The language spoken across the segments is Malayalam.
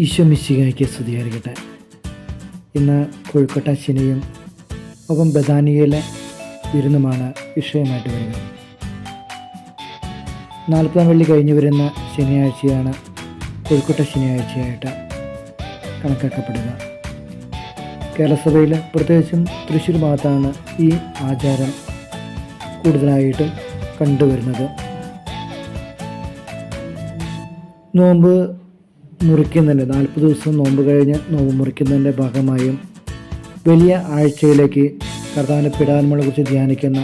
ഈശോ മിശിഹായ്ക്ക് സ്തുതിയായിരിക്കട്ടെ. ഇന്ന് കൊഴുക്കട്ട ശനിയും ഒപ്പം ബദാനിയയിലെ വിരുന്നുമാണ് വിഷയമായിട്ട് വരുന്നത്. നാൽപ്പതാം വെള്ളി കഴിഞ്ഞു വരുന്ന ശനിയാഴ്ചയാണ് കൊഴുക്കട്ട ശനിയാഴ്ചയായിട്ട് കണക്കാക്കപ്പെടുക. കേരളസഭയിൽ പ്രത്യേകിച്ചും തൃശ്ശൂർ ഭാഗത്താണ് ഈ ആചാരം കൂടുതലായിട്ടും കണ്ടുവരുന്നത്. നോമ്പ് മുറിക്കുന്നതിന്റെ നാൽപ്പത് ദിവസം നോമ്പ് കഴിഞ്ഞ് നോമ്പ് മുറിക്കുന്നതിന്റെ ഭാഗമായും വലിയ ആഴ്ചയിലേക്ക് കർത്താവിന്റെ കുറിച്ച് ധ്യാനിക്കുന്ന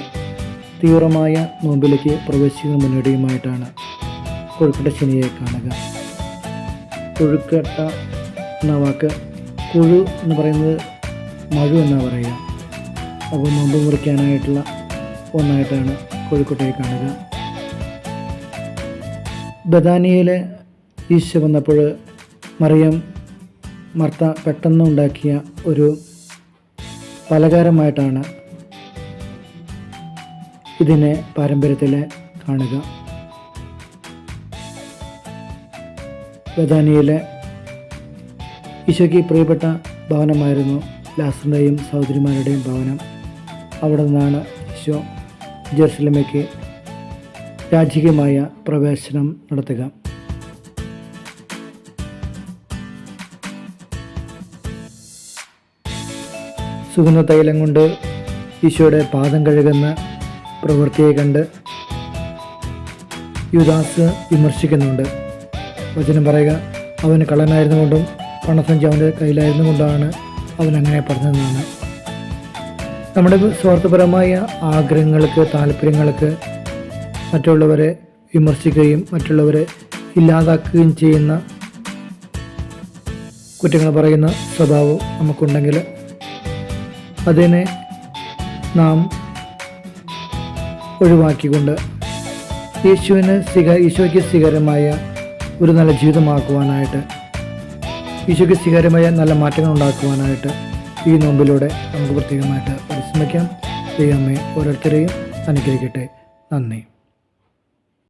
തീവ്രമായ നോമ്പിലേക്ക് പ്രവേശിക്കുന്ന മുന്നോടിയുമായിട്ടാണ് കൊഴുക്കട്ട ശനിയെ കാണുക. കൊഴുക്കട്ട എന്ന വാക്ക് കുഴു എന്ന് പറയുന്നത് മഴു എന്നാണ് പറയുക. അപ്പോൾ നോമ്പ് മുറിക്കാനായിട്ടുള്ള ഒന്നായിട്ടാണ് കോഴിക്കോട്ടെ കാണുക. ബദാനിയയിലെ ഈശോ വന്നപ്പോൾ മറിയം മർത്ത പെട്ടെന്ന് ഉണ്ടാക്കിയ ഒരു പലകാരമായിട്ടാണ് ഇതിനെ പാരമ്പര്യത്തിൽ കാണുക. ബദാനിയയിലെ ഈശോയ്ക്ക് പ്രിയപ്പെട്ട ഭവനമായിരുന്നു ലാസറിന്റെയും സഹോദരിമാരുടെയും ഭവനം. അവിടെ നിന്നാണ് ഈശോ ജെറുസലമയ്ക്ക് രാജകീയമായ പ്രവേശനം നടത്തുക. സുഗന്ധ തൈലം കൊണ്ട് ഈശോയുടെ പാദം കഴുകുന്ന പ്രവൃത്തിയെ കണ്ട് യുദാസ് വിമർശിക്കുന്നുണ്ട്. വചനം പറയുക അവന് കള്ളനായിരുന്നു കൊണ്ടും പണസഞ്ചി അവന്റെ കയ്യിലായിരുന്നു കൊണ്ടാണ് അവൻ അങ്ങനെ പറഞ്ഞതെന്നാണ്. നമ്മുടെ സ്വാർത്ഥപരമായ ആഗ്രഹങ്ങൾക്ക് താല്പര്യങ്ങൾക്ക് മറ്റുള്ളവരെ വിമർശിക്കുകയും മറ്റുള്ളവരെ ഇല്ലാതാക്കുകയും ചെയ്യുന്ന കുറ്റങ്ങൾ പറയുന്ന സ്വഭാവം നമുക്കുണ്ടെങ്കിൽ അതിനെ നാം ഒഴിവാക്കിക്കൊണ്ട് യേശുവിന് സ്വീക ഈശോയ്ക്ക് സ്വീകാര്യമായ ഒരു നല്ല ജീവിതമാക്കുവാനായിട്ട് ഈശോയ്ക്ക് സ്വീകാര്യമായ നല്ല മാറ്റങ്ങൾ ഉണ്ടാക്കുവാനായിട്ട് ഈ നോമ്പിലൂടെ നമുക്ക് പ്രത്യേകമായിട്ട് പരിശ്രമിക്കാം. ദൈവമേ ഓരോരുത്തരെയും അനുഗ്രഹിക്കട്ടെ. നന്ദി.